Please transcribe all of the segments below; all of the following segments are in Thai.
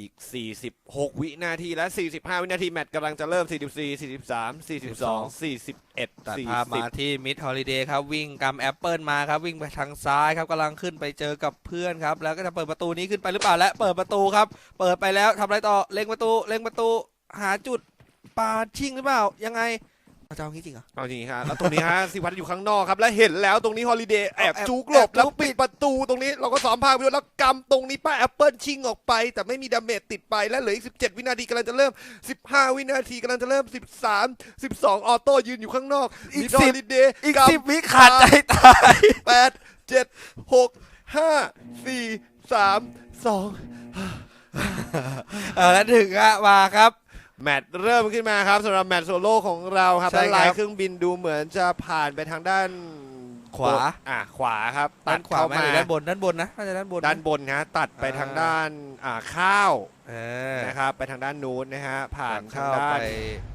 อีก 46 วินาทีและ 45 วินาทีแมตช์กำลังจะเริ่ม 44 43 42 41ตัดภาพมา40ที่มิดฮอลิเดย์ครับ วิ่งกำแอปเปิลมาครับ วิ่งไปทางซ้ายครับกำลังขึ้นไปเจอกับเพื่อนครับ แล้วก็จะเปิดประตูนี้ขึ้นไปหรือเปล่าและเปิดประตูครับ เปิดไปแล้วทำอะไรต่อเล็งประตูเล็งประตูหาจุดปาชิงหรือเปล่ายังไงเอา จะเอางี้จริงเหรอ เอาจริงครับแล้วตรงนี้ฮะ สิวัตรอยู่ข้างนอกครับ แล้วเห็นแล้วตรงนี้ฮอลิเดย์แอบแอบจุกหลบแอบจุกแล้วปิดประตูตรงนี้เราก็ซ้อมภาพไปด้วยแล้วกำตรงนี้ป้าแอปเปิลชิงออกไป แต่ไม่มีดาเมจติดไปและเหลืออีก 17 วินาทีกำลังจะเริ่ม 15 วินาทีกำลังจะเริ่ม 13 12 ออโต้ยืนอยู่ข้างนอกอีกมิดสิฮบอลิเดย์อีกกำสิบวิขาดใจตายแปดเจ็ดหกห้าสี่สามสองเออแล้วถึงอะมาครับ แมตช์เริ่มขึ้นมาครับสำหรับแมตช์โซโล่ของเราครับใช่แล้วครับลายเครื่องบินดูเหมือนจะผ่านไปทางด้านขวาอะขวาครับด้านขวาเข้ไหมหรือด้านบนด้านบนนะน่าจะด้านบนนะด้านบนฮะตัดไปอ่า ทางด้านอ่าข้าว เออนะครับไปทางด้านนู้นนะฮะผ่านทางเข้าด้าไปน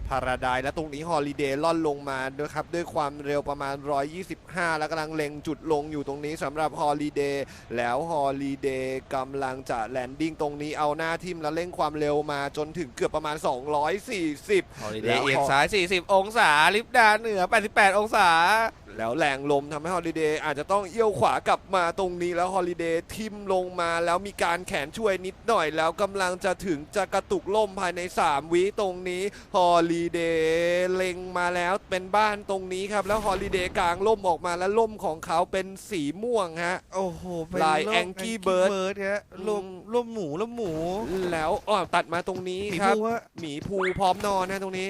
พาราไดและตรงนี้ฮอลิเดย์ล่อนลงมาด้วยครับด้วยความเร็วประมาณ 125 แล้วกำลังเล็งจุดลงอยู่ตรงนี้สำหรับฮอลิเดย์แล้วฮอลิเดย์กำลังจะแลนดิ้งตรงนี้เอาหน้าทิมแล้วเร่งความเร็วมาจนถึงเกือบประมาณ 240ฮอลิเดแล้ย์วเอียงซ้าย 40 องศา ลิฟต์ดานเหนือ 88 องศา แล้วแรงลมทำให้ฮอลิเดย์อาจจะต้องเอี้ยวขวากลับมาตรงนี้แล้วฮอลิเดย์ทิมลงมาแล้วมีการแขนช่วยนิดหน่อย แล้วกำลังจะถึงจะกระตุกล่มภายใน 3 วิตรงนี้ฮอลิเดย์เล็งมาแล้วเป็นบ้านตรงนี้ครับ แล้วฮอลิเดย์กลางล่มออกมาแล้วล่มของเขาเป็นสีม่วงฮะ โอ้โหเป็นลายโรค Angry Angry Bird Bird ฮะร่มร่มหมูร่มหมู แล้วอ๋อตัดมาตรงนี้หมีครับภูฮะหมีภูพร้อมนอนนะตรงนี้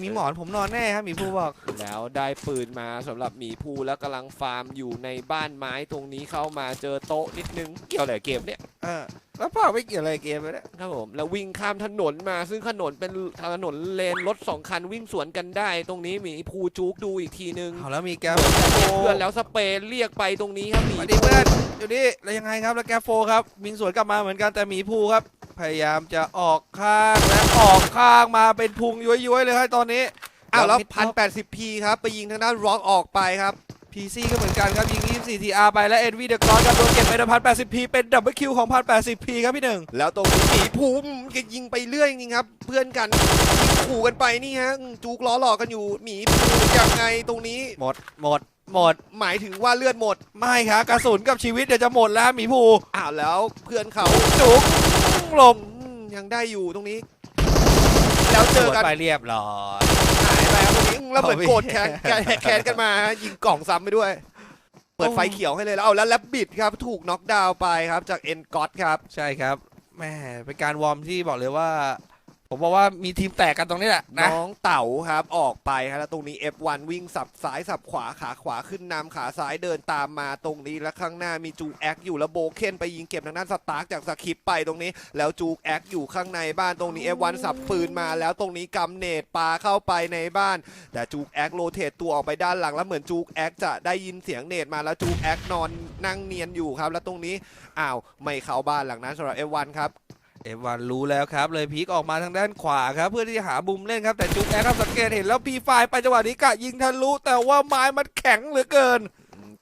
มีหมอนผมนอนแน่ครับหมีภูบอก แล้วได้ปืนมาสำหรับหมีภูแล้วกำลังฟาร์มอยู่ในบ้านไม้ตรงนี้เข้ามาเจอโต๊ะนิดนึงเกี่ยวอะไรกับเกมเนี่ย เออ แล้วพ่อไม่เกี่ยวอะไรเกมเลยเนี่ยครับผมแล้ววิ่งข้ามถนนมาซึ่งถนนเป็นถนนเลนรถสองคันวิ่งสวนกันได้ ตรงนี้หมีภูจุกดูอีกทีนึงเอาแล้วมีแกวเพื่อนแล้วสเปรย์เรียกไปตรงนี้ครับหมีสวัสดีเพื่อนอยู่นี่แล้วยังไงครับแล้วแกโฟครับมิงสวนกลับมาเหมือนกันแต่หมีภูครับ พยายามจะออกข้างและออกข้างมาเป็นพุงย้อยๆเลยครับตอนนี้อ้าวแล้วมิดพันแปดสิบพีครับไปยิงทางด้านร็อกออกไปครับพีซีก็เหมือนกันครับยิง 24 TR ไปและเอ็นวีเดอะกอนครับโดนเก็บไปโดนพันแปดสิบพีเป็นดับเบิลคิวของพันแปดสิบพีครับพี่หนึ่งแล้วตรงนี้หมีภูมิแกยิงไปเรื่อยจริงๆครับ เพื่อนกันยิงขู่กันไปนี่ฮะอืมจุกล้อหลอกกันอยู่หมีภูยังไงตรงนี้หมดหมดหมดหมายถึงว่าเลือดหมด ไม่ครับกระสุนกับชีวิตเดี๋ยวจะหมดแล้วหมีภูอ้าวแล้วเพื่อนเขาจุก หลบอืมยังได้อยู่ตรงนี้ แล้วเจอกันไปเรียบร้อย หายไปครับตรงนี้อืมแล้วเหมือนเอาไปโกรธแค้นแค้นแค้นกันมาฮะยิงกล่องซ้ำไปด้วย เปิดไฟเขียวให้เลยแล้วเอาแล้วแลบบิดครับถูกน็อกดาวน์ไปครับจากเอ็นก็อตครับ ใช่ครับแม่เป็นการวอร์มที่บอกเลยว่า ผมบอกว่ามีทีมแตกกันตรงนี้แหละนะน้องเต๋าครับออกไปครับแล้วตรงนี้ F1 วิ่งสับซ้ายสับขวาขาขวาขึ้นนำขาซ้ายเดินตามมาตรงนี้แล้วข้างหน้ามีจูแอคอยู่แล้วโบเคนไปยิงเก็บทางด้านสตาร์กจากสคริปไปตรงนี้ แล้วจูแอคอยู่ข้างในบ้านตรงนี้ F1 สับปืนมา แล้วตรงนี้กำเนตปาเข้าไปในบ้าน แต่จูแอคโรเตตตัวออกไปด้านหลังแล้วเหมือนจูแอคจะได้ยินเสียงเนตมาแล้วจูแอคนอนนั่งเนียนอยู่ครับ แล้วตรงนี้อ้าวไม่เข้าบ้านหลังนั้นสำหรับ F1 ครับ เอวันรู้แล้วครับ เลยพีกออกมาทางด้านขวาครับ เพื่อที่จะหาบุมเล่นครับแต่จุ๊กแอร์ครับสังเกตเห็นแล้วพีไฟไปจังหวะนี้กะยิงทะลุแต่ว่าไม้มันแข็งเหลือเกิน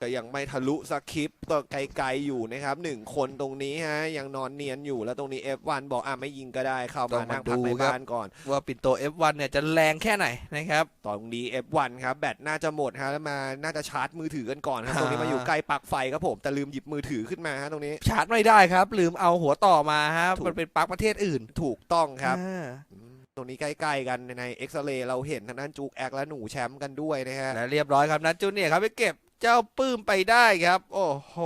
ก็ยังไม่ทะลุสคริปต์ตัวไกลๆอยู่นะครับหนึ่งคนตรงนี้ฮะยังนอนเนียนอยู่แล้วตรงนี้ F1 บอกอะไม่ยิงก็ได้เข้าต้มาองมานั่งพักดูในครับ บ้านก่อน ว่าปิดโต F1 เนี่ยจะแรงแค่ไหนนะครับตรงนี้ F1 ครับแบตน่าจะหมดฮะแล้วมาน่าจะชาร์จมือถือกันก่อนครับตรงนี้อ่ามมาอยู่ใกล้ปลั๊กไฟครับผมแต่ลืมหยิบมือถือขึ้นมาฮะตรงนี้ ชาร์จไม่ได้ครับ ลืมเอาหัวต่อมาฮะถูก มันเป็นปลั๊กประเทศอื่นถูกต้องครับ อ่าอืมตรงนี้ใกล้ๆกันในเอ็กซเรย์เราเห็นทางด้านจูกแอคและหนูแชมป์กันด้วยนะฮะและเรียบร้อยครับนัทจูเนียร์ครับไปเก็บ เจ้าปื้มไปได้ครับ โอ้โห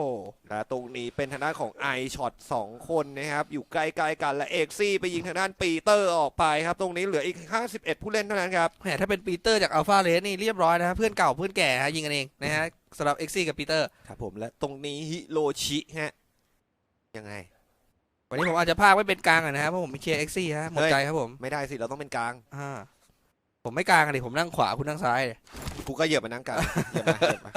และตรงนี้เป็นทางด้านของไอช็อต2คนนะครับ อยู่ใกล้ๆกันและเอกซี่ไปยิงทางด้านปีเตอร์ออกไปครับ ตรงนี้เหลืออีก 51 ผู้เล่นเท่านั้นครับแหมถ้าเป็นปีเตอร์จากอัลฟาเรสนี่เรียบร้อยนะฮะเพื่อนเก่าเพื่อนแก่ฮะยิงกันเองนะฮะสำหรับเอ็กซี่กับปีเตอร์ครับผมและตรงนี้ฮิโรชิฮะยังไง วันนี้ผมอาจจะพากไม่เป็นกลางอะนะครับเพราะผมไม่เชียร์เอ็กซี่ฮะหมดเฮ้ยใจครับผมไม่ได้สิเราต้องเป็นกลางอ่า ผมไม่กลางอะดิผมนั่งขวาคุณนั่งซ้ายกูก็เหยียบมานั่งกลางเหยียบมาเหยียบมา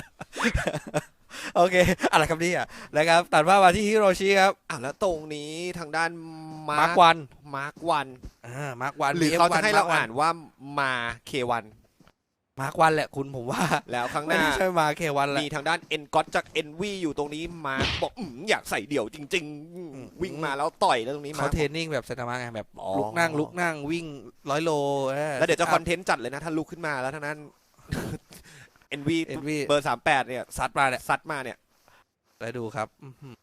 โอเคอะไรครับเนี่ยนะครับตัดภาพมาที่ฮิโรชิครับอ้าวแล้วตรงนี้ทางด้านมามาร์ร์คกวันมาร์ควัน อ่ามาร์กวันหรือเขาจะให้เราอ่านว่ามาเควัน มาร์ควันแหละคุณผมว่าแล้วข้างหไม่น้าได้ใช่มาเควันแหละมีทางด้านเอ็นก็จากเอ็นวีอยู่ตรงนี้มาร์คบอกอืมอยากใส่เดี่ยวจริงอืมๆวิ่งมาแล้วต่อยแล้วตรงนี้เขามาเทรนนิ่งแบบไซตามะไงแบบอ๋อลุกนั่งลุกนั่งวิ่งร้อยโลออแล้วเดี๋ยวจะ sit ค up อนเทนต์จัดเลยนะถ้าลุกขึ้นมาแล้วทางนั้นเอ็นวี NV เบอร์สามแปดเนี่ยซัดมาเนี่ยซัดมาเนี่ยแล้วดูครับอื้อหือ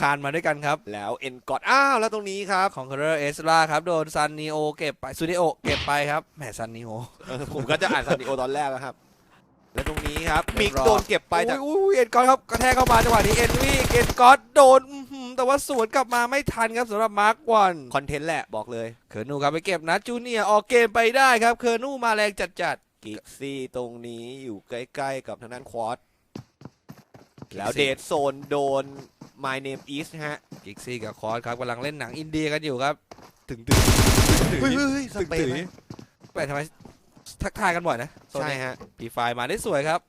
คานมาด้วยกันครับ แล้วเอ็นกอดอ้าวแล้วตรงนี้ครับ ของเคอร์เอสลาครับ โดนซันนีโอเก็บไปซูนิโอเก็บไปครับแหมซันนีโอเออผมก็จะอ่านซันดิโอตอนแรกนะครับ แล้วตรงนี้ครับเรีมิยกบร้อยโดนเก็บไปจากอุ้ยอุ้ยเอ็นกอตครับกระแทกเข้ามาจังหวะนี้เอ็นวีเอ็นกอตโดนอื้อหือแต่ว่าสวนกลับมาไม่ทันครับสำหรับมาร์ควันคอนเทนต์แหละบอกเลยเคอร์นูครับไปเก็บนะจูเนียร์ออกเกมไปได้ครับเคอร์นูมาแรงจัดกิกซี่ตรงนี้อยู่ใกล้ๆกับทางด้านควอตๆแล้วเดทโซนโดน My Name Is ฮะกิกซี่กับคอร์สครับกำลังเล่นหนังอินเดียกันอยู่ครับ ถึงถึงเฮ้ยเฮ้ยเฮ้ยสเปนไหมแปลทำไมทักทายกันบ่อยนะโซนใช่นี้ฮะ ปีไฟมาได้สวยครับ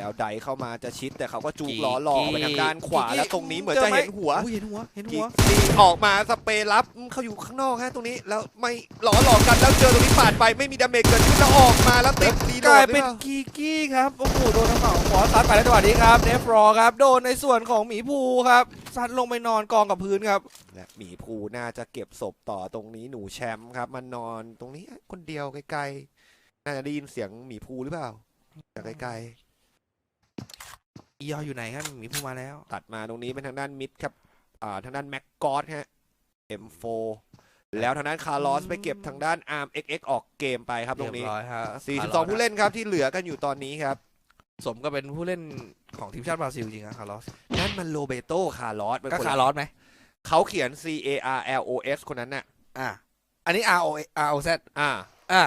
แล้วไดเข้ามาจะชิดแต่เขาก็จูกีกล้อหลอกไปทางด้านขวากีแล้วตรงนี้เหมือนเจอจะไหมเห็นหัวอุ้ยเห็นหัวเห็นกิหัวกซี่ออกมาสเปรย์รับอืมเขาอยู่ข้างนอกฮะตรงนี้แล้วไม่หลอหลอกกันแล้วเจอตรงนี้ปาดไปไม่มีดาเมจเกิดขึ้นแล้วออกมาแล้วติดรีโหลกลายดหรือเป็นเปล่ากีกี้ครับโอ้โหโดนทางฝั่งของขวาซัดไปแล้วจังหวะนี้ครับเนฟรอครับโดนในส่วนของหมีภูครับซัดลงไปนอนกองกับพื้นครับและหมีภูน่าจะเก็บศพต่อตรงนี้หนูแชมป์ครับมานอนตรงนี้คนเดียวไกลๆน่าจะได้ยินเสียงหมีภูหรือเปล่าจากไกล อียออยู่ไหนครับหมีภูมาแล้วๆตัดมาตรงนี้เป็นทางด้านมิดครับอ่าทางด้านแม็กกอสฮะ M4 แล้วทางด้านคาร์ลอสไปเก็บทางด้าน Arm XX ออกเกมไปครับตรงนี้ เยบร้อยฮะ42 ผู้เล่นครับที่เหลือกันอยู่ตอนนี้ครับ สมก็เป็นผู้เล่นของทีมชาติบราซิลจริงนะคาร์ลอสนั่นมันโรเบโตคาร์ลอสเป็นก็คนคาร์ลอสไหมเขาเขียน C A R L O S คนนั้นน่ะอะอันนี้ R O R O Z อ่าอะ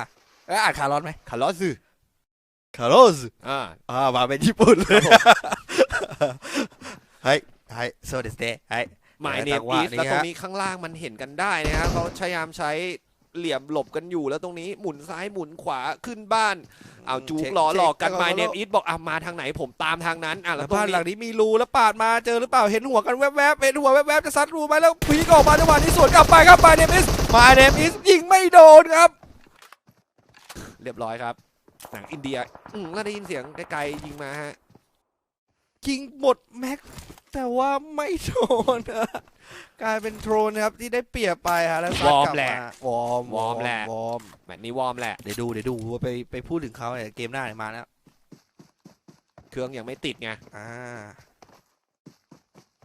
แล้วอ่านคาร์ลอสไหมคาร์ลอสคาร์ลอสอ่าอ่ามาเป็นญี่ปุ่นเลย เฮ้ยเฮ้ยโซเดสเดย์เฮ้ยหมายเนจัมงหวะอีสนี้แล้วตรงฮะนี้ข้างล่างมันเห็นกันได้นะฮะเขาพยายามใช้เหลี่ยมหลบกันอยู่แล้วตรงนี้หมุนซ้ายหมุนขวาขึ้นบ้านเอาจูกช็คล้อหลอกกันช็คหมายเนมอีสบอกอะมาทางไหนผมตามทางนั้นอะแล้แล้ววตรงบ้านหลันี้งนี้มีรูแล้วปาดมาเจอหรือเปล่าเห็นหัวกันแวบๆเห็นหัวแวบๆจะซัดรูไหมแล้วพีกออกมาจังหวะนี้สวนกลับไปครับมาเนมิสมาเนมิสยิงไม่โดนครับ เรียบร้อยครับหนังอินเดียอืมแล้วได้ยินเสียงไกลๆยิงมาฮะ ยิงหมดแม็กแต่ว่าไม่โดนนะกลายเป็นโทรนครับที่ได้เปรียบไปฮะแล้วซัดกลับมาวอร์มวอร์มแหละ วอร์มแมตช์นี้วอร์มแหละ เดี๋ยวดูเดี๋ยวดูไปไปพูดถึงเขาเนี่ยเกมหน้าเนี่ยมาแล้วเครื่องยังไม่ติดไงอ่า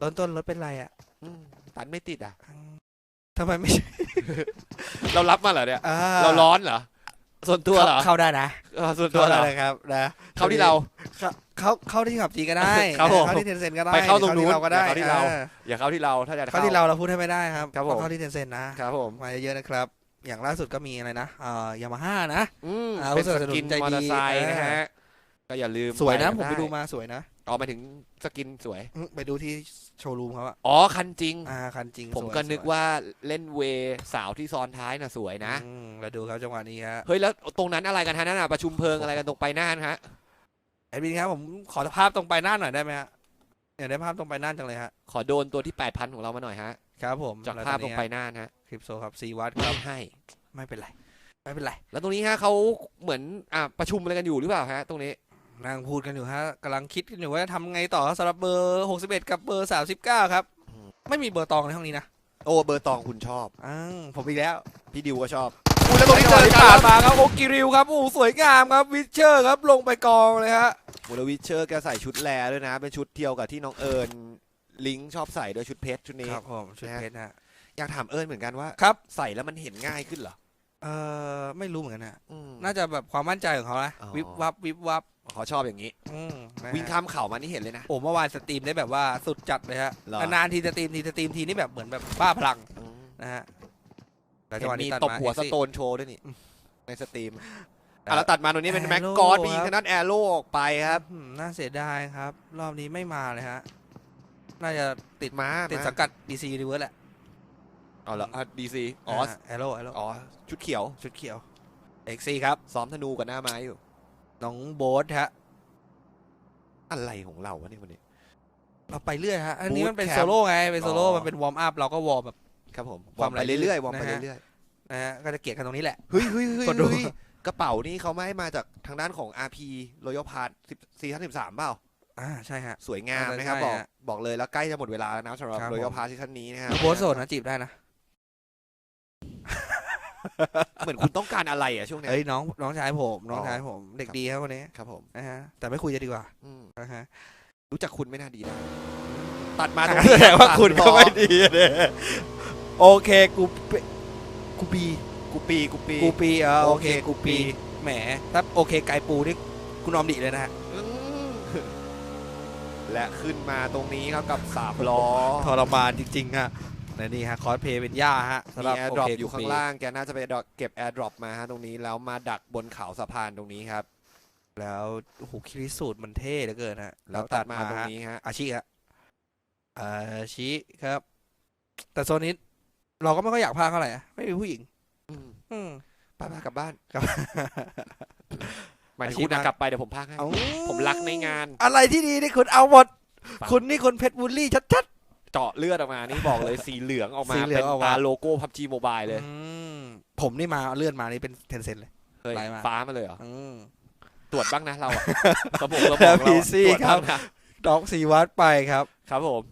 ต้นต้นรถเป็นไรอะอืมตันไม่ติดอะ ทำไมไม่ใช่เรารับมาเหรอเนี่ย อ่เราร้อนเหรอ ส่วนตัวเหรอเข้าได้นะเออส่วนตัวเหรอได้ครับนะ เข้าที่เรา เข้า เข้าเข้าที่ขับจีก็ได้ครับผมเข้าที่เทนเซ็นก็ได้ไปเข้าตรงนู้นเราก็ได้เข้าที่เราอออย่าเข้าที่เราถ้าจะเข้าที่เราเราพูดให้ไม่ได้ครับครับผมต้องเข้าที่เทนเซ็นนะครับผมมาเยอะๆนะครับ อย่างล่าสุดก็มีอะไรนะเอ่อยามาฮ่านะอืมอ่าเป็นผู้สสนับสนุนกินใจดีมอเตอร์ไซค์เออนะฮะก็อย่าลืมสวยนะกัผมไปดูด้มาสวยนะอ๋อหมายถึงสกินสวยอืมไปดูที่โชว์รูมเขาอะอ๋อ คันจริง อ่า คันจริง ผมสวยก็นึกสยว่าเล่นเวสาวที่ซ้อนท้ายน่ะสวยนะอืมแล้วดูครับจังหวะนี้ฮะ เฮ้ย แล้วตรงนั้นอะไรกันฮะนั่นน่ะประชุมเพลิงอะไรกันตรงไปหน้านะฮะ แอดมินครับผมขอภาพตรงไปหน้าหน่อยได้ไหมฮะอยากได้ภาพตรงไปหน้าจังเลยฮะขอโดนตัวที่ 8,000 ของเรามาหน่อยฮะ ครับผมจากแล้วภาพอนตรนี้งไปหน้านะฮะคลิปโซครับซีวัตคไม่รับให้ไม่เป็นไรไม่เป็นไรแล้วตรงนี้ฮะเขาเหมือนอ่าประชุมอะไรกันอยู่หรือเปล่าฮะตรงนี้ นั่งพูดกันอยู่ฮะกำลังคิดกันอยู่ว่าจะทำไงต่อสำหรับเบอร์61กับเบอร์39ครับอืม ไม่มีเบอร์ตองในห้องนี้นะโอ้เบอร์ตองคุณชอบ อ้าวผมอีกแล้ว พี่ดิวก็ชอบ อุ้ยแล้วตรงนี้จัเจงหวะอที่กันผ่าแล้นวมาครับโอกิริวครับโอ้สวยงามครับวิเชอร์ครับลงไปกองเลยฮะมูลวิเชอร์แกใส่ชุดแลด้วยนะ เป็นชุดเที่ยวกับที่น้องเอิญลิงก์ชอบใส่ด้วยชุดเพชรชุดนี้ ครับผมชุดเพชรนะฮะอยากถามเอิญเหมือนกันว่าครับใส่แล้วมันเห็นง่ายขึ้นเหรอเอ่อไม่รู้เหมือนกันนะอืม น่าจะแบบความมั่นใจของเขานะอ๋อ วิบวับวิบวับเขาชอบอย่างนี้ อืมนะฮะวิ่งข้ามเข่ามานี่เห็นเลยนะ โอ้เมื่อวานสตรีมได้แบบว่าสุดจัดเลยฮะเหรอ นานๆทีจะสตรีมทีสตรีมทีนี่แบบเหมือนแบบบ้าพลังอืมนะฮะ แล้วเห็จังหวะนนี้มีตัดตบมาหัวสเอ็กซี่โตนโชว์ด้วยนี่อืมในสตรีมอะแล้วตัดมาตรงนี้เป็นแอโร่แม็กกอสไปยิงครับ ทางด้านแอโร่ออกไปครับอืมน่าเสียดายครับ รอบนี้ไม่มาเลยฮะ น่าจะติดมาติดมาสังกัด DC Universe แหละอ๋อเหรอดีซีอ๋อแอโร่แอโร่อ๋อชุดเขียวชุดเขียว เอ็กซี่ครับซ้อมธนูกับหน้าไม้อยู่ น้องโบ๊ทฮะ อะไรของเราวะเนี่ยวันนี้ เราไปเรื่อยฮะ อันนี้ Boot มันเป็น camp โซโล่ไง เป็นโซโล่ อ๋อ มันเป็นวอร์มอัพ เราก็วอร์มแบบ ครับผมความวอร์มไปเรื่อยๆวอร์มไปนะฮะเรื่อยนะฮะก็จะเกลียดกันตรงนี้แหละๆเฮ้ยเฮ้ยเฮ้ยกดดูเฮ้ยกระเป๋านี่เขาไม่ให้มาจากทางด้านของ RP Royal Pass 10ซีซั่น13เปล่าอ่าใช่ฮะสวยงามน่าจะนะครับใช่บอกฮะบอกเลยแล้วใกล้จะหมดเวลาแล้วนะสำหรับครับ Royal ผม Pass ซีซั่นนี้นะครับโบสโสดนะจีบได้นะเหมือนคุณต้องการอะไรอะช่วงเนี้ยเอ้ยน้องน้องชายผมน้องอ๋อชายผม เด็กครับดีครับคนนี้ครับผมนะฮะแต่ไม่คุยจะดีกว่าอืมนะฮะรู้จักคุณไม่น่าดีนะตัดมาตรงแสนี้ดงว่าคุณก็ไม่ดีดีเลย โอเคกูเปกูปีกูปีกูปีกูปีเออโอเคโอเคกูปีแหมถ้าโอเคไกลปูนี่คุณออมดิเลยนะฮะอืมและขึ้นมาตรงนี้ครับกับสามล้อทรมานจริงๆฮะและนี่ฮะคอสเพย์เป็นย่าฮะสำหมีรับแอร์โอดรอปเคอยู่กูข้าปีงล่างแกน่าจะไปเก็บแอร์ดรอปมาฮะตรงนี้แล้วมาดักบนเขาสะพานตรงนี้ครับ แล้วโอ้โหคิริสูตรมันเท่เหลือเกินฮะแล้วตัดมาตรงนี้ฮะอาชิฮะอาชิครับ แต่โซนนี้ เราก็ไม่ค่อยอยากพากเท่าไหร่อะไม่มีผู้หญิง อืมอืมไปพากลับบ้านครับ หมายถึงอาชีพคุณนะนะ กลับไปเดี๋ยวผมพากให้ เอาผมรักในงาน อะไรที่ดีนี่คุณเอาหมด ฟัง คุณนี่คนเพชรบุรีชัด เจาะเลือดออกมานี่บอกเลยสีเหลืองออกมา สีเหลืองเป็นออกมา ตาโลโก้พับจีโมบายๆเลยอืมผมนี่มาเลื่อนมานี่เป็นเทนเซนเลย เฮ้ยไล่มา ฟ้ามาเลยเหรอ อืม ตรวจบ้างนะเราอะ กระบอกกระบแล้อวกเราอะ PC ตวจครับางนะดอกสีวัดไปครับ ครับผม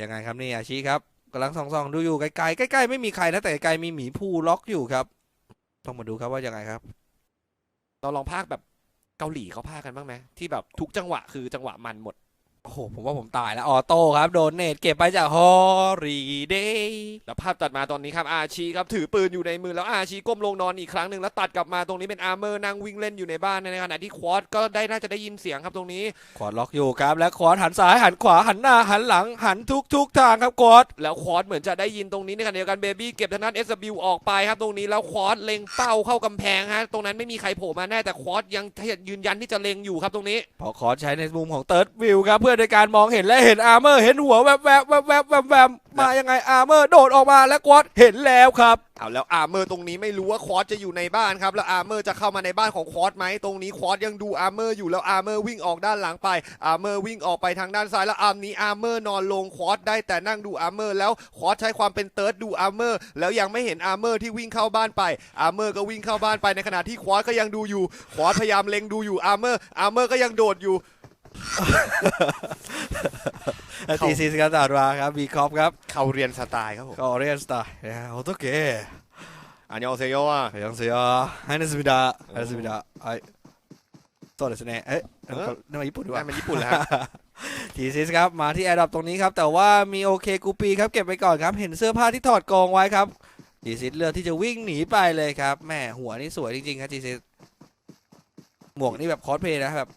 ยังไงครับนี่อาชีครับ กำลังส่องๆดูอยู่ไกลๆใกล้ๆไม่มีใครนะแต่ไกลมีหมีภูล็อกอยู่ครับ ต้องมาดูครับว่ายังไงครับ เราลองพากแบบเกาหลีเขาพาคกันบ้างไหมที่แบบทุกจังหวะคือจังหวะมันหมด โอ้โห ผมว่าผมตายแล้ว ออโต้ครับ โดนเนตเก็บไปจากฮอรีเดย์แล้วภาพตัดมาตอนนี้ครับ อาชีครับ ถือปืนอยู่ในมือ แล้วอาชีก้มลงนอนอีกครั้งหนึ่งแล้วตัดกลับมาตรงนี้เป็นอาร์เมอร์นั่งวิ่งเล่นอยู่ในบ้านในขณะที่ควอดก็ได้น่าจะได้ยินเสียงครับตรงนี้ขวาดล็อกอยู่ครับ และขวาดหันซ้ายหันขวาหันหน้าหันหลังหันทุกทุกๆทางครับขวาดแล้วควอดเหมือนจะได้ยินตรงนี้ในขณะเดียวกันเบบี้เก็บทางด้าน SW ออกไปครับตรงนี้แล้วควอดเล็งเป้าเข้ากำแพงฮะตรงนั้นไม่มีใครโผล่มาแน่แต่ควอดยังยืนยันที่จะเล็งอยู่ครับตรงนี้พอขอใช้ในมุมของเติร์ดวิวครับเพื่อในการมองเห็นและเห็นอาร์เมอร์เห็นหัวแวบแวบแวบแวบแวบแวบมายังไงอาร์เมอร์โดดออกมาและควอดเห็นแล้วครับเอาแล้วอาร์เมอร์ตรงนี้ไม่รู้ว่าควอดจะอยู่ในบ้านครับแล้วอาร์เมอร์จะเข้ามาในบ้านของควอดไหมตรงนี้ควอดยังดูอาร์เมอร์อยู่แล้วอาร์เมอร์วิ่งออกด้านหลังไปอาร์เมอร์วิ่งออกไปทางด้านซ้ายแล้วอาร์มนี้อาร์เมอร์นอนลงควอดได้แต่นั่งดูอาร์เมอร์แล้วควอดใช้ความเป็นเติร์ดดูอาร์เมอร์แล้วยังไม่เห็นอาร์เมอร์ที่วิ่งเข้าบ้านไปอาร์เมอร์ก็วิ่งเข้าบ้านไปในขณะที่ควอดก็ยังดูอยู่ควอดพยายามเล็งดูอยู่อาร์เมอร์อาร์เมอร์ก็ยังโดดอยู่ นาทีสี่สิบสาดวาครับมีคอฟครับเขาเรียนสไตล์ครับผมเขาเรียนสไตล์โอโตเกะอันยองเซียวอะยองเซียะฮันสบิดาฮันสบิดาไอそうですね。え、なんか、なんかญี่ปุ่นดีกว่านี่มันญี่ปุ่นแล้วทีซีสครับมาที่แอร์ดับตรงนี้ครับ แต่ว่ามีโอเคกูปีครับเก็บไปก่อนครับ เห็นเสื้อผ้าที่ถอดกองไว้ครับทีซีสเลือกที่จะวิ่งหนีไปเลยครับแม่หัวนี่สวยจริงๆครับทีซีสหมวกนี่แบบคอสเพย์นะแบบ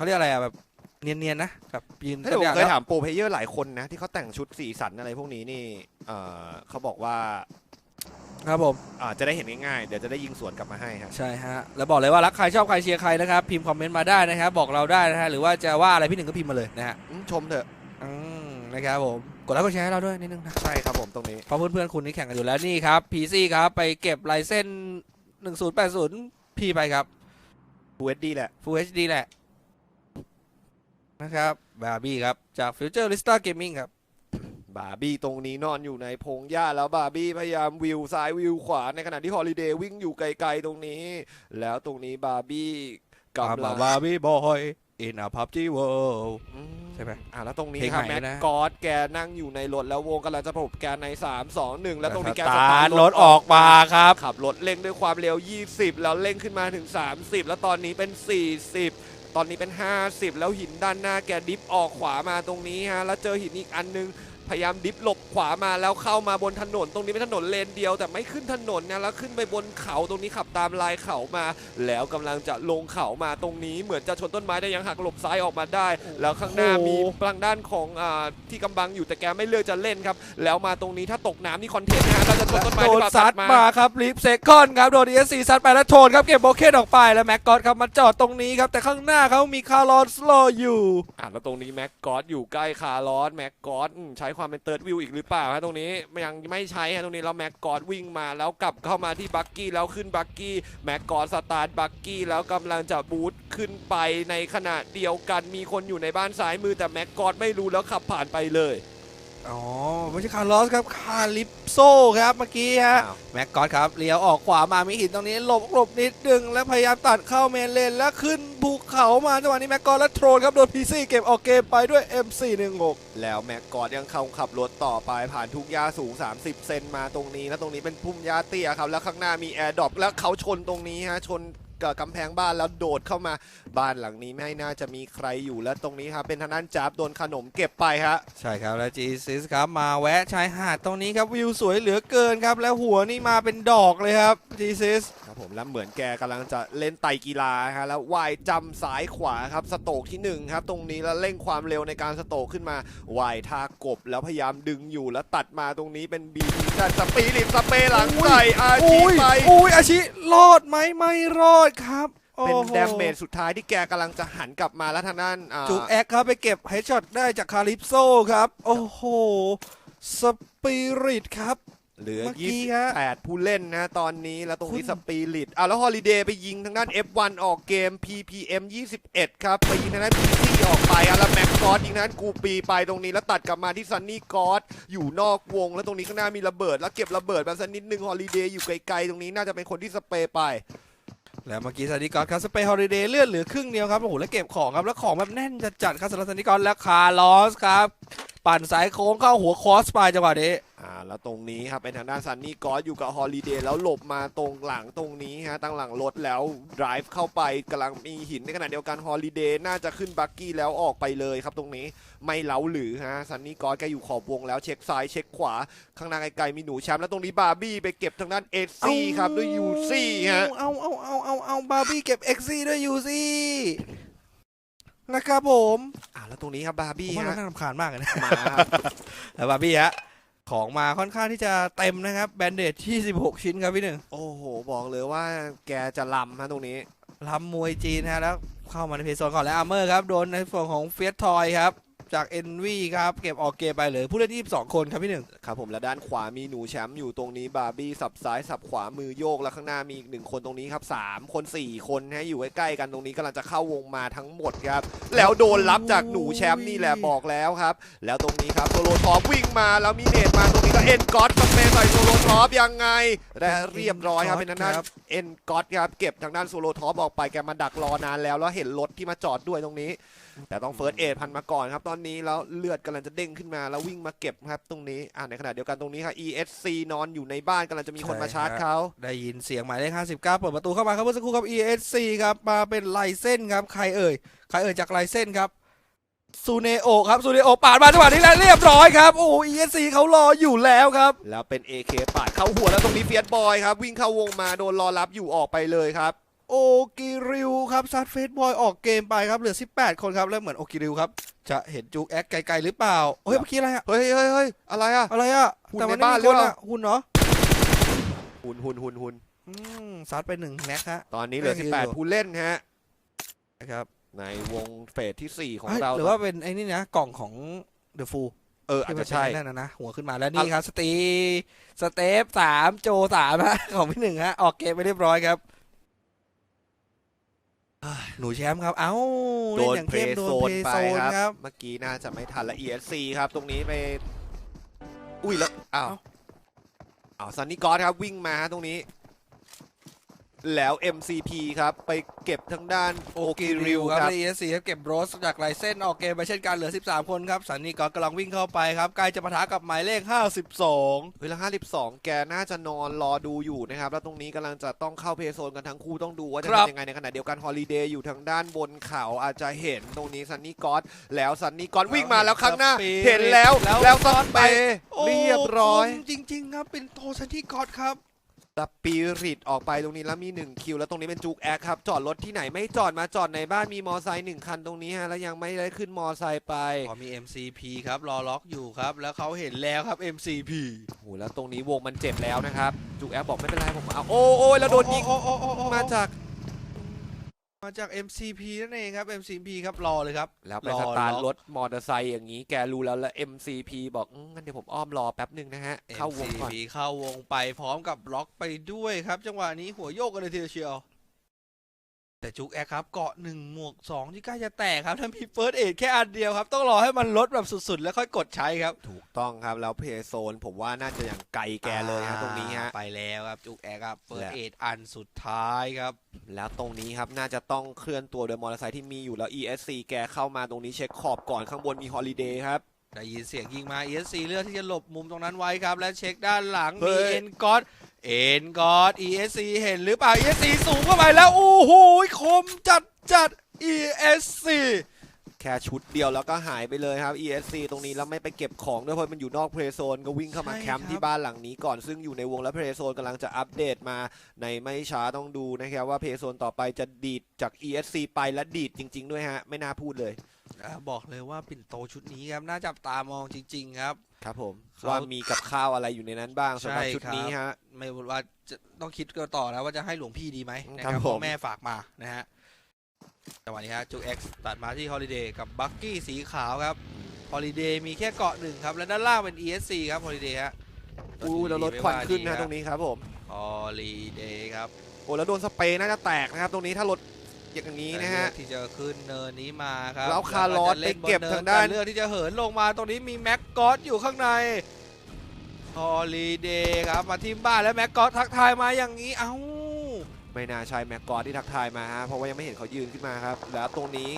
เขาเรียกอะไรอะแบบเนียนๆนะแบบยืนถ้าเดี๋ยวผมอย่างเคยแล้วถามโปรเพลเยอร์หลายคนนะ ที่เขาแต่งชุดสีสันอะไรพวกนี้นี่เอ่อเขาบอกว่าครับผม อ่าจะได้เห็นง่ายๆ เดี๋ยวจะได้ยิงสวนกลับมาให้ครับ ใช่ฮะ แล้วบอกเลยว่ารักใครชอบใครเชียร์ใครนะครับ พิมพ์คอมเมนต์มาได้นะครับ บอกเราได้นะฮะ หรือว่าจะว่าอะไรพี่หนึ่งก็พิมพ์มาเลยนะฮะอืมชมเถอะอืมนะครับผม กดไลค์กดแชร์ให้เราด้วยนิดนึงนะใช่ครับผมตรงนี้เพราะเพื่อนๆคุณนี่แข่งกันอยู่แล้วนี่ครับ PC ครับ ไปเก็บลายเส้น 1080 P ไปครับฟูเอสดีแหละ Full HD แหละ นะครับบาร์บี้ครับ จาก Future Lista Gaming ครับ บาร์บี้ตรงนี้นอนอยู่ในพงหญ้าแล้วบาร์บี้พยายามวิวซ้ายวิวขวาในขณะที่ฮอลิเดย์วิ่งอยู่ไกลๆตรงนี้ แล้วตรงนี้บาร์บี้กำลังบาร์บี้บอย in a PUBG world อืใช่ไหมอ่าแล้วตรงนี้เพลงครับใหม่แม็กนะกอดแกนั่งอยู่ในรถแล้ววงกำลังจะประกบแกนใน 3 2 1 แล้วตรงนี้แกสสตาตาร์ร์ททรถออกมาครับขับรถเร่งด้วยความเร็ว 20 แล้วเร่งขึ้นมาถึง 30 แล้วตอนนี้เป็น 40 ตอนนี้เป็น 50 แล้วหินด้านหน้าแกดิฟออกขวามาตรงนี้ฮะแล้วเจอหินอีกอันนึง พยายามดิฟหลบขวามาแล้วเข้ามาบนถนน ตรงนี้เป็นถนนเลนเดียว แต่ไม่ขึ้นถนนนะแล้วขึ้นไปบนเขาตรงนี้ขับตามลายเขามา แล้วกำลังจะลงเขามาตรงนี้เหมือนจะชนต้นไม้แต่ยังหักหลบซ้ายออกมาได้ แล้วข้างหน้ามีทางด้านของอาที่กำบังอยู่แต่แกไม่เลือกจะเล่นครับ แล้วมาตรงนี้ถ้าตกน้ำนี่คอนเทนต์นะฮะเราจะชนต้นไม้โดหรืนอเปล่าซัดมามาครับลิฟเซคอนครับโดน ESC ซัดไปแล้วโทนครับเก็บโบเคนออกไปแล้วแม็กกอดครับมาจอดตรงนี้ครับแต่ข้างหน้าเขามีคาร์ลอนสโลอยู่อะแล้วตรงนี้แม็กกอดอยู่ใกล้คาร์ลอสแม็กกอดอืมใช้ความเป็นเติร์ดวิวอีกหรือเปล่าฮะตรงนี้ยังไม่ใช้ฮะตรงนี้เราแม็กกอดวิ่งมาแล้วกลับเข้ามาที่บักกี้แล้วขึ้นบักกี้แม็กกอดสตาร์ทบักกี้แล้วกำลังจะบูทขึ้นไปในขณะเดียวกันมีคนอยู่ในบ้านซ้ายมือแต่แม็กกอดไม่รู้แล้วขับผ่านไปเลย อ๋อไม่ใช่คาร์ลอสครับคาลิปโซครับเมื่อกี้ฮะอ้าวแม็กกอตครับเลี้ยวออกขวามามีหินตรงนี้หลบหลบนิดดึงแล้วพยายามตัดเข้าเมนเลนแล้วขึ้นภูเขามาจังหวะนี้แม็กกอตแล้วโทรนครับโดนพีซี่เก็บออกเกมไปด้วย M416 แล้วแม็กกอดยังเข้าขับรถต่อไปผ่านทุ่งหญ้าสูง 30 เซนมาตรงนี้แล้วตรงนี้เป็นพุ่มหญ้าเตี้ยครับแล้วข้างหน้ามีแอร์ดรอปแล้วเขาชนตรงนี้ฮะชน กับกำแพงบ้านแล้วโดดเข้ามาบ้านหลังนี้ไม่น่าจะมีใครอยู่แล้วตรงนี้ครับเป็นทางด้านจับโดนขนมเก็บไปฮะใช่ครับแล้วจีซิสครับมาแวะชายหาดตรงนี้ครับวิวสวยเหลือเกินครับ แล้วหัวนี่มาเป็นดอกเลยครับจีซิสครับผมแล้วเหมือนแกกำลังจะเล่นไตรกีฬาฮะแล้วว่ายจำซ้ายขวาครับสโตกที่หนึ่งครับตรงนี้แล้วเร่งความเร็วในการสโตกขึ้นมาว่ายท่ากบแล้วพยายามดึงอยู่แล้วตัดมาตรงนี้เป็นบีทีดันสปีริตสเปรย์หลังใส่อาชีอุ้ยไปอุ้ยอาชิ รอดไหมไม่รอดครับเป็นโอ้โหแดมเมจสุดท้ายที่แกกำลังจะหันกลับมาแล้วทางด้านอ่าจุกแอคครับไปเก็บเฮดช็อตได้จากคาริปโซครับ โอ้โห สปิริตครับ เหลือเมื่อกี้ฮะ 28ผู้เล่นนะตอนนี้แล้วตรงนี้คุณสปีริตอะแล้วฮอลิเดย์ไปยิงทางด้าน F1 ออกเกม PPM 21 ครับ ไปยิงทางด้าน PC ออกไปอะแล้วแม็กกอดยิงทางด้านกูปีไปตรงนี้แล้วตัดกลับมาที่ซันนี่กอดอยู่นอกวง แล้วตรงนี้ข้างหน้ามีระเบิด แล้วเก็บระเบิดมาสักนิดนึงฮอลิเดย์อยู่ไกลๆตรงนี้น่าจะเป็นคนที่สเปรย์ไปแล้วเมื่อกี้ซันนิกอตครับสเปย์ฮอลิเดย์เลื่อนเหลือครึ่งเดียวครับโอ้โหแล้วเก็บของครับแล้วของแบบแน่นจัดๆครับสำหรับซันนิกอตและคาร์ลอสครับ ปั่นสายโค้งเข้าหัวคอสไปจังหวะนี้ อ่าแล้วตรงนี้ครับเป็นทางด้านซันนี่กอสอยู่กับฮอลิเดย์แล้วหลบมาตรงหลังตรงนี้ฮะตั้งหลังรถแล้ว drive เข้าไปกำลังมีหินในขณะเดียวกันฮอลิเดย์น่าจะขึ้นบักกี้แล้วออกไปเลยครับตรงนี้ไม่เล้าหรือฮะซันนี่กอสแกอยู่ขอบวงแล้วเช็คซ้ายเช็คขวา ข้างหน้าไกลๆมีหนูแชมป์แล้วตรงนี้บาร์บี้ไปเก็บทางด้านเอซี่ครับด้วยยูซี่ฮะเอาเอาเอาเอาเอาบาร์บี้เก็บเอ็กซี่ด้วยยูซี่นะครับผมอ่าแล้วตรงนี้ครับบาร์ผบี้มว่าเราฮะ น่ารำคาญมากเลยนะ มาครับ แล้วบาร์บี้ฮะ ของมาค่อนข้างที่จะเต็มนะครับ แบนเดดที่ 16 ชิ้นครับพี่หนึ่งโอ้โห บอกเลยว่าแกจะลำฮะตรงนี้ลำมวยจีนฮะแล้วเข้ามาในเพจโซนก่อนแล้วอาร์เมอร์ครับ โดนในส่วนของเฟียสทอยครับ จากเอ็นวีครับเก็บออกเกมไปเหลือผู้เล่น22 คนครับพี่หนึ่งครับผมและด้านขวามีหนูแชมป์อยู่ตรงนี้บาร์บี้สับซ้ายสับขวามือโยกแล้วข้างหน้ามีอีกหนึ่งคนตรงนี้ครับสามคนสี่คนนะอยู่ใกล้ๆกันตรงนี้กำลังจะเข้าวงมาทั้งหมดครับแล้วโดนรับจากหนูแชมป์นี่แหละบอกแล้วครับ แล้วตรงนี้ครับโซโลทอปวิ่งมาแล้วมีเนตมาตรงนี้ก็เอ็นก็อตสเปรย์ ใส่โซโลท็อปยังไงและเรียบร้อยครับเป็นทางด้านครับเอ็นก็อตครับเก็บทางด้านโซโลท็อปออกไปแกมาดักรอนานแล้วแล้วเห็นรถที่มาจอดด้วยตรงนี้ แต่ต้องเฟิร์สเอดพันมาก่อนครับตอนนี้แล้วเลือดกำลังจะเด้งขึ้นมาแล้ววิ่งมาเก็บครับตรงนี้อ่าในขณะเดียวกันตรงนี้ครับ ESC นอนอยู่ในบ้านกำลังจะมีคนมาชาร์จเขาได้ยินเสียงหมายเลข59 เปิดประตูเข้ามาครับเมื่อสักครู่ครับ ESC ครับมาเป็นไลเส้นครับใครเอ่ยใครเอ่ยจากไลเส้นครับ ซูเนโอครับซูเนโอปาดมาจังหวะนี้แล้วเรียบร้อยครับ โอ้ ESC เขารออยู่แล้วครับ แล้วเป็น AK ปาดเข้าหัวแล้วตรงนี้เฟียสบอยครับ วิ่งเข้าวงมาโดนรอรับอยู่ออกไปเลยครับ โอกิริวครับซัดเฟสบอยออกเกมไปครับเหลือ 18 คนครับ แล้วเหมือนโอกิริวครับ จะเห็นจูกแอคไกลๆหรือเปล่าเฮ้ยเมื่อกี้อะไรอะเฮ้ยเฮ้ยเฮ้ยอะไรอะอะไรอะหุ่นแต่มัในไม่บ้านมีหรืคอนเปล่าอะหุ่นเนาะหุ่นหุ่นหุ่นหุ่นอืมซัดไปหนึ่งแม็กฮะตอนนี้เหลือไม่ได้ดู18 ผู้เล่นฮะนะครับ ในวงเฟสที่ 4 ของเอ้ยเรา หรือว่าเป็นไอ้นี่นะกล่องของเดอะฟูเอออาจจะใช่ที่มันเป็นนั่นนะนะหัวขึ้นมาแล้วนี่ครับ สตีสเตปสามโจสามฮะของพี่หนึ่งฮะ ออกเกมไปเรียบร้อยครับอ่าหนูแชมป์ครับ เอ้าโดเล่นนอย่างเพเข้มย์โดโซนนเพย์ไปโซนคครัรับบเมื่อกี้น่าจะไม่ทันละ ESC ครับ ตรงนี้ไป อุ้ยแล้วอ้าวเอ้าอ้าวซันนี่กอสครับวิ่งมาตรงนี้ แล้ว MCP ครับ ไปเก็บทางด้านโอโอกิกิริริววครับครับเอสซีครับเก็บโรสจากไลเส้นออกเกมไปเช่นกันเหลือ 13 คนครับสันนี่ก็กำลังวิ่งเข้าไปครับใกล้จะปะทะกับหมายเลข 52 เวลา 52 แกน่าจะนอนรอดูอยู่นะครับ แล้วตรงนี้กำลังจะต้องเข้าเพย์โซนกันทั้งคู่ต้องดูว่าจะครับเป็นยังไงในขณะเดียวกันฮอลิเดย์อยู่ทางด้านบนเขาอาจจะเห็นตรงนี้ซันนี่กอสแล้วซันนี่กอสวิ่งมาแล้วข้างหน้า เห็นแล้วแล้วซันไปเรียบร้อยโคมจริง ๆ ครับเป็นโทชันที่กอดครับ สปิริตออกไปตรงนี้แล้วมี 1 คิว แล้วตรงนี้เป็นจูกแอคครับ จอดรถที่ไหนไม่จอดมาจอดในบ้านมีมอไซค์หนึ่งคันตรงนี้ฮะแล้วยังไม่ได้ขึ้นมอไซค์ไปพอมี MCP ครับรอล็อกอยู่ครับ แล้วเขาเห็นแล้วครับ MCP โอ้โหแล้วตรงนี้วงมันเจ็บแล้วนะครับจูกแอคบอกไม่เป็นไรผมเอาโอ้โอ้ยแล้วโดนยิงโอ้โอ้โอ้โอ้มาจาก มาจาก MCP นั่นเองครับ MCP ครับรอเลยครับแล้วไปรอสตาร์ทล็อกรถมอเตอร์ไซค์อย่างนี้แกรู้แล้วแล้ว MCP บอกอืมงั้นเดี๋ยวผมอ้อมรอแป๊บหนึ่งนะฮะ เข้าวงก่อน MCP เข้าวงไปพร้อมกับล็อกไปด้วยครับ จังหวะนี้หัวโยกกันเลยทีเดียวเชียวแต่จุกแอร์ครับเกาะหนึ่งหมวกสองที่ใกล้จะแตกครับถ้ามีเฟิร์สเอดแค่อันเดียวครับ ต้องรอให้มันลดแบบสุดๆ แล้วค่อยกดใช้ครับถูก ต้องครับ แล้วเพย์โซนผมว่าน่าจะอย่างไกลแกเลยฮะตรงนี้ฮะ ไปแล้วครับ จุกแอกครับเปิดและเอทอันสุดท้ายครับ แล้วตรงนี้ครับน่าจะต้องเคลื่อนตัวโดยมอเตอร์ไซค์ที่มีอยู่แล้ว ESC แกเข้ามาตรงนี้เช็คขอบก่อนข้างบนมีฮอลิเดย์ครับได้ยินเสียงยิงมา ESC เลือกที่จะหลบมุมตรงนั้นไว้ครับ และเช็คด้านหลังเฮ้มียเอ็นกอดเอ็นกอด ESC เห็นหรือเปล่า ESC สูงเข้าไปแล้วโอ้โหคมจัดจัด ESC แค่ชุดเดียวแล้วก็หายไปเลยครับ ESC ตรงนี้แล้วไม่ไปเก็บของด้วยเพราะมันอยู่นอกเพลย์โซนก็วิ่งเข้ามาใช่แคมป์ครับ ที่บ้านหลังนี้ก่อนซึ่งอยู่ในวงและเพลย์โซนกำลังจะอัปเดตมาในไม่ช้าต้องดูนะครับว่าเพลย์โซนต่อไปจะดีดจาก ESC ไปและดีดจริง ๆ ด้วยฮะ ไม่น่าพูดเลยอ่าบอกเลยว่าปิ่นโตชุดนี้ครับน่าจับตามองจริง ๆ ครับ ครับผมเขาว่ามีกับข้าวอะไรอยู่ในนั้นบ้างสำหรับใช่ชุดครับ นี้ฮะ ไม่ว่าจะต้องคิดกันต่อแล้วว่าจะให้หลวงพี่ดีไหมนะคครัรับบผม พ่อแม่ฝากมานะฮะ จังหวะนี้ฮะจูเอ็กซ์ตัดมาที่ฮอลิเดย์กับบักกี้สีขาวครับฮอลิเดย์มีแค่เกาะหนึ่งครับ และด้านล่างเป็น ESC ครับฮอลิเดย์ฮะอู้แล้วรถควันขึ้นนะตรงนี้ครับผมฮอลิเดย์ครับโอ้แล้วโดนสเปรย์น่าจะแตกนะครับตรงนี้ถ้ารถอย่างนี้นะฮะเลือกที่จะขึ้นเนินนี้มาครับแล้วคาร์ลอสจะล่นไปเก็บนิทางด้านแต่เลือกที่จะเหินลงมาตรงนี้มีแม็กกอสอยู่ข้างในฮอลิเดย์ครับมาทีมบ้านแล้วแม็กกอสทักทายมาอย่างนี้เอ้า ไม่น่าใช่แม็กกอร์ที่ทักทายมาฮะเพราะว่ายังไม่เห็นเขายืนขึ้นมาครับ แล้วตรงนี้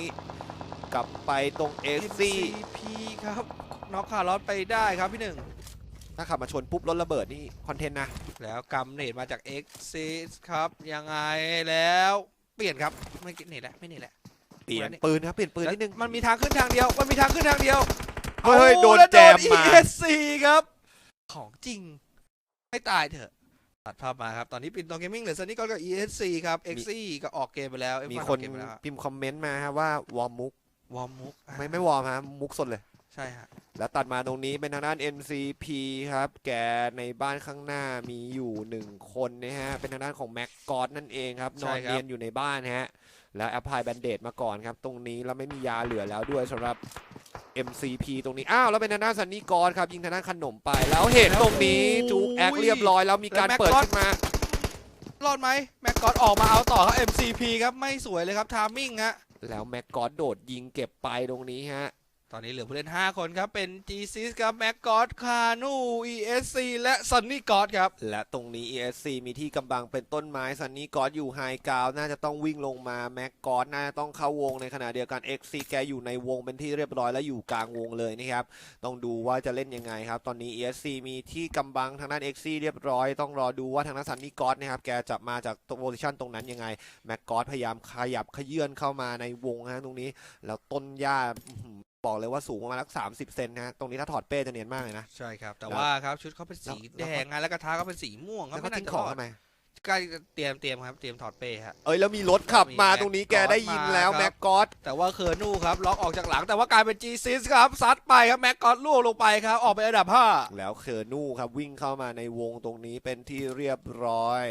กลับไปตรงเอซี่ SCP ครับน็อกคาร์ลอสไปได้ครับพี่หนึ่งถ้าขับมาชนปุ๊บรถระเบิดนี่คอนเทนต์นะ แล้วกำเนตมาจาก X 6ครับ ยังไงแล้วเปลี่ยนครับ ไม่เนตแล้วไม่เนตแล้วเปลี่ยนแล้วนี่ปืนครับเปลี่ยนปืนนิดนึงมันมีทางขึ้นทางเดียว มันมีทางขึ้นทางเดียวเฮ้ยเฮ้ยอาโดนล้วแจมมา ESC ครับ ของจริง ไม่ตายเถอะ ตัดภาพมาครับ ตอนนี้ปินตองเกมมิ่งเหลือซันนี่ก็กับ ESC ครับ x มี e ก็ออกเกมไปแล้ว F1 มีอคอนกเกมไปแล้วพิมพ์คอมเมนต์มาฮะว่าวอร์มมุก วอร์มมุกอะไม่ไม่วอร์มฮะมุกสดเลย ใช่ฮะแล้วตัดมาตรงนี้เป็นทางด้าน NCP ครับ แกในบ้านข้างหน้ามีอยู่หนึ่งคนนะฮะ เป็นทางด้านของแม็กกอดนั่นเองครับ นอนเรียนอยู่ในบ้านฮะ แล้วแอปพลายแบนเดดมาก่อนครับ ตรงนี้แล้วไม่มียาเหลือแล้วด้วยสำหรับ MCP ตรงนี้ อ้าว แล้วเป็นทางด้านซันนี่กอดครับ ยิงทางด้านขนมไป แล้วเห็นตรงนี้จูกแอคเรียบร้อยแล้วมีการเปิดขึ้นมารอดไหมแม็กกอตออกมาเอาต่อครับ MCP ครับ ไม่สวยเลยครับทามมิ่งฮะแล้วแม็กกอดโดดยิงเก็บไปตรงนี้ฮะ ตอนนี้เหลือผู้เล่น 5 คนครับ เป็น g c ครับแม็กกอตคานู ESC และซันนี่กอตครับ และตรงนี้ ESC มีที่กำบังเป็นต้นไม้ซันนี่กอดอยู่ไฮกราวน่าจะต้องวิ่งลงมาแม็กกอดน่าจะต้องเข้าวงในขณะเดียวกัน XC แกอยู่ในวงเป็นที่เรียบร้อยและอยู่กลางวงเลยนะครับ ต้องดูว่าจะเล่นยังไงครับ ตอนนี้ ESC มีที่กำบังทางด้าน XC เรียบร้อย ต้องรอดูว่าทางด้านซันนี่กอดนะครับแกจะมาจากโพซิชันตรงนั้นยังไงแม็กกอดพยายามขยับขยื่นเข้ามาในวงฮะตรงนี้ แล้วต้นหญ้า บอกเลยว่าสูงประมาณสักสามสิบเซนนะฮะตรงนี้ถ้าถอดเป้จะเนียนมากเลยนะใช่ครับ แต่แล้วว่าครับชุดเขาเป็นสีแล้วแดงไงแล้วกระทะก็เป็นสีม่วงครัแล้บวก็ไม่น่าทิ้งจะขรองอดทำไมใกล้จะเตรียมเตรียมครับเตรียมถอดเป้ฮะเอ้ยแล้วมีรถขับมามีตรงนี้แกแม็กกอดได้ยินแล้วมาครับแม็กกอดแต่ว่าเคอร์นูครับล็อกออกจากหลังแต่ว่ากลายเป็น g c ครับซัดไปครับแม็กกอตล่วงลงไปครับออกไปอันดับ5แล้วเคอร์นูครับวิ่งเข้ามาในวงตรงนี้เป็นที่เรียบร้อย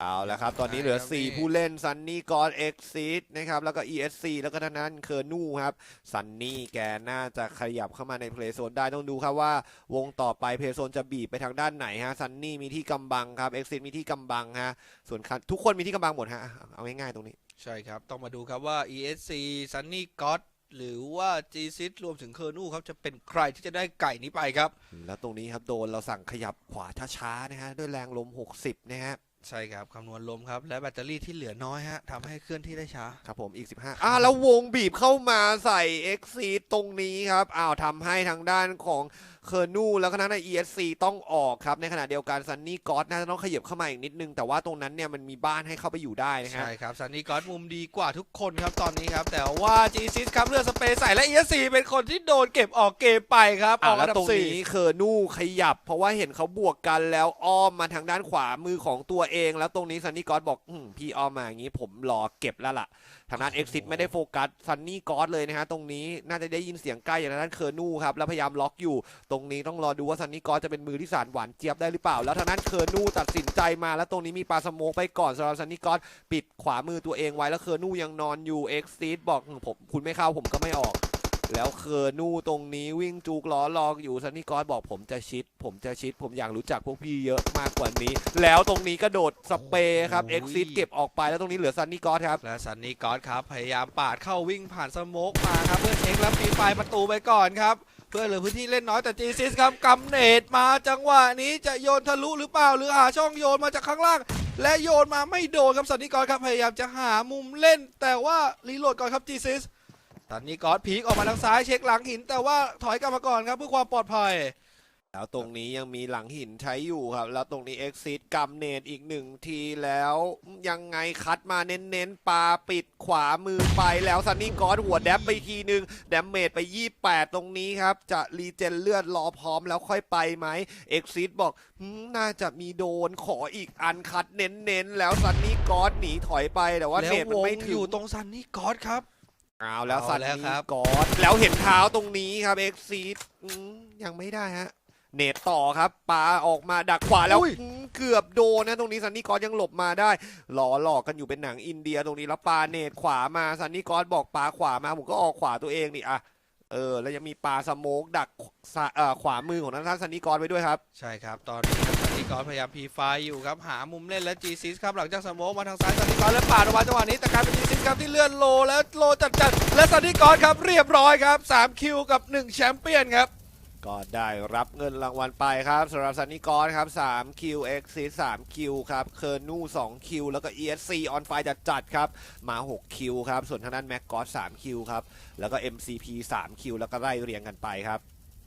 เอาละครับ ตอนนี้เหลือใช่ครับ4ผู้เล่นซันนี่กอนเอ็กซิสนะครับ แล้วก็ ESC แล้วก็ทางนั้นเคอร์นูครับซันนี่แกน่าจะขยับเข้ามาในเพลย์โซนได้ต้องดูครับว่า วงต่อไปเพลย์โซนจะบีบไปทางด้านไหนฮะซันนี่มีที่กำบังครับเอ็กซิสมีที่กำบังฮะส่วนคันทุกคนมีที่กำบังหมดฮะเอาง่ายๆตรงนี้ ใช่ครับ ต้องมาดูครับว่า ESC Sunny God หรือว่า g c รวมถึงเคอร์นูครับ จะเป็นใครที่จะได้ไก่นี้ไปครับ แล้วตรงนี้ครับโดนเราสั่งขยับขวาช้าๆนะฮะด้วยแรงลม 60 นะฮะ ใช่ครับคำนวณลมครับ และแบตเตอรี่ที่เหลือน้อยฮะทำให้เคลื่อนที่ได้ช้า ครับผมอีก 15อ่าแล้ววงบีบเข้ามาใส่ x c ตรงนี้ครับอ้าวทำให้ทางด้านของ เคอร์นูแล้วก็ทางด้าน ESC ต้องออกครับ ในขณะเดียวกันซันนี่กอสน่าจะต้องขยับเข้ามาอีกนิดนึง แต่ว่าตรงนั้นเนี่ยมันมีบ้านให้เข้าไปอยู่ได้นะฮะ ใช่ครับ Sunny God มุมดีกว่าทุกคนครับตอนนี้ครับ แต่ว่า g c ครับเลือกสเปรย์ใส่และ ESC เป็นคนที่โดนเก็บออกเกมไปครับออ่าอกแล้อัวนดัตรบงสี่นี้เคอร์นูขยับ เพราะว่าเห็นเขาบวกกันแล้วอ้อมมาทางด้านขวามือของตัวเอง แล้วตรงนี้ซันนี่กอสบอกอมพี่อ้อมมาอย่างนี้ผมรอเก็บแล้วล่ะทางด้านเอ็กซิสไม่ได้โฟกัสซันนี่กอสเลยนะฮะตรงนี้น่าจะได้ยินเสียงใกล้อย่างทางด้านเคอร์นูครับแล้วพยายามล็อกอยู่ ตรงนี้ต้องรอดูว่าซันนี่กอสจะเป็นมือที่สานหวานเจี๊ยบได้หรือเปล่า แล้วทางด้านเคอร์นูตัดสินใจมา แล้วตรงนี้มีปลาสโมกไปก่อนสำหรับซันนี่กอสปิดขวามือตัวเองไว้แล้วเคอร์นูยังนอนอยู่เอ็กซิสบอกผมคุณไม่เข้าผมก็ไม่ออก แล้วเคอร์นูตรงนี้วิ่งจูกล้อลอกอยู่ซันนี่กอสบอกผมจะชิด ผมจะชิด ผมอยากรู้จักพวกพี่เยอะมากกว่านี้ แล้วตรงนี้กระโดดสเปรย์ครับ Exit เก็บออกไปแล้วตรงนี้เหลือซันนี่กอสครับและ Sunny God ครับพยายามปาดเข้าวิ่งผ่านสโมกมาครับเพื่อเช็คแล้วปีไฟประตูไปก่อนครับพื่อเหลือพื้นที่เล่นน้อยแต่จีซิสครับกำเนตมาจังหวะนี้จะโยนทะลุหรือเปล่าหรือหาช่องโยนมาจากข้างล่าง และโยนมาไม่โดนครับสันนิกรครับพยายามจะหามุมเล่น แต่ว่ารีโหลดก่อนครับจีซิส สันนิกรพีกออกมาทางซ้ายเช็คหลังหิน แต่ว่าถอยกลับมาก่อนครับเพื่อความปลอดภัย แล้วตรงนี้ยังมีหลังหินใช้อยู่ครับ แล้วตรงนี้เอ็กซิสกัมเนตอีกหนึ่งทีแล้วยังไงคัดมาเน้นๆปาปิดขวามือไปแล้วซันนี่กอดหัวแดบไปทีนึงแดมเมจไป 28 ตรงนี้ครับ จะรีเจนเลือดรอพร้อมแล้วค่อยไปไหมเอ็กซิสบอกหืมน่าจะมีโดนขออีกอันคัดเน้นๆแล้วซันนี่กอดหนีถอยไปแต่ว่าแล้วเนตมันวงไม่ถึองยู่ตรงซันนี่กอดครับ เอาแล้วเอาซันแล้วนี่ครับกอดแล้วเห็นเท้าตรงนี้ครับเอ็กซิสยังไม่ได้ฮะเนตต่อครับปาออกมาดักขวาแล้วอุ้ยอืมเกือบโดนนะตรงนี้ซันนี่กอสยังหลบมาได้ หล่อหลอกกันอยู่เป็นหนังอินเดียตรงนี้แล้วปาเนตขวามาซันนี่กอสบอกปาขวามาผมก็ออกขวาตัวเองนี่อะเออแล้วยังมีปาสโมกดักซะเอ่อขวามือของทางด้านซันนี่กอสไว้ด้วยครับ ใช่ครับ ตอนนี้ครับซันนี่ กอร์พยายามพีไฟอยู่ครับ หามุมเล่นและจีซิสครับ หลังจากสโมกมาทางซ้ายซันนี่กอร์แล้วปาดออกมาจังหวะนี้แต่กลายเป็นจีซิสครับที่เลื่อนโลแล้วโลจัดจัดๆและซันนี่กอร์ครับเรียบร้อยครับ3คิวกับ 1 แชมเปี้ยนครับก็ได้รับเงินรางวัลไปครับสำหรับซันนี่กอสครับ3คิวเอ็กซิส3คิวครับเคอร์นู2คิวแล้วก็ ESC ออนไฟจัดจัดครับ มา6คิวครับ ส่วนทางด้านแม็กกอส3คิวครับ แล้วก็ MCP 3คิวแล้วก็ไล่เรียงกันไปครับ